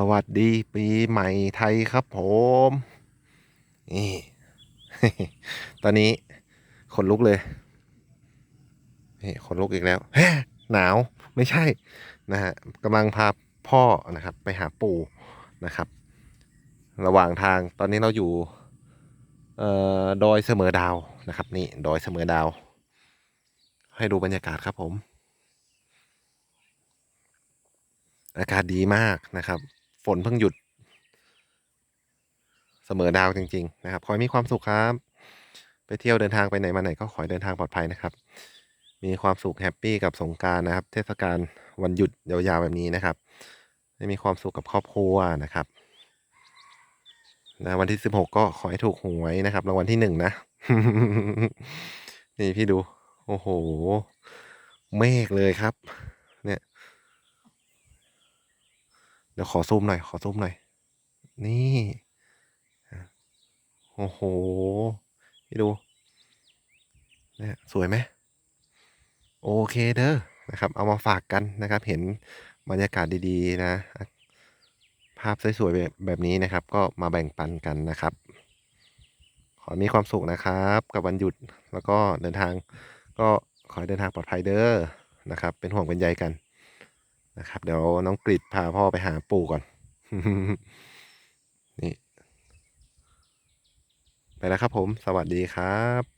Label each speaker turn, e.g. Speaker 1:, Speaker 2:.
Speaker 1: สวัสดีปีใหม่ไทยครับผม นี่ ตอนนี้ขนลุกเลยนี่ขนลุกอีกแล้วแฮหนาวไม่ใช่นะฮะกำลังพาพ่อนะครับ ไปหาปู่นะครับ ระหว่างทางตอนนี้เราอยู่เอ่อดอยเสมอดาวนะครับ นี่ดอยเสมอดาว ให้ดูบรรยากาศครับผม อากาศดีมากนะครับ ฝนเพิ่งหยุด เสมอดาวจริง ๆ นะครับ ขอให้มีความสุขครับ ไปเที่ยวเดินทางไปไหนมาไหนก็ขอให้เดินทางปลอดภัยนะครับ มีความสุขแฮปปี้กับสงการนะครับ เทศกาลวันหยุดยาวๆแบบนี้นะครับให้มีความสุขกับครอบครัวนะครับนะวันที่สิบหกก็ขอให้ถูกหวยนะครับรางวัลที่หนึ่งนะ นี่พี่ดู โอ้โห เมฆเลยครับ เนี่ย เดี๋ยวขอซูมหน่อย ขอซูมหน่อย นี่โอ้โหพี่ดูเนี่ยสวยไหมโอเคเด้อนะครับ เอามาฝากกันนะครับ เห็นบรรยากาศดีๆนะ ภาพสวยๆแบบแบบนี้นะครับ ก็มาแบ่งปันกันนะครับ ขอให้มีความสุขนะครับ กับวันหยุดแล้วก็เดินทาง ก็ขอให้เดินทางปลอดภัยเด้อนะครับ เป็นห่วงเป็นใยกัน นะครับ เดี๋ยวน้องกริดพาพ่อไปหาปู่ก่อน นี่ ไปแล้วครับผม สวัสดีครับ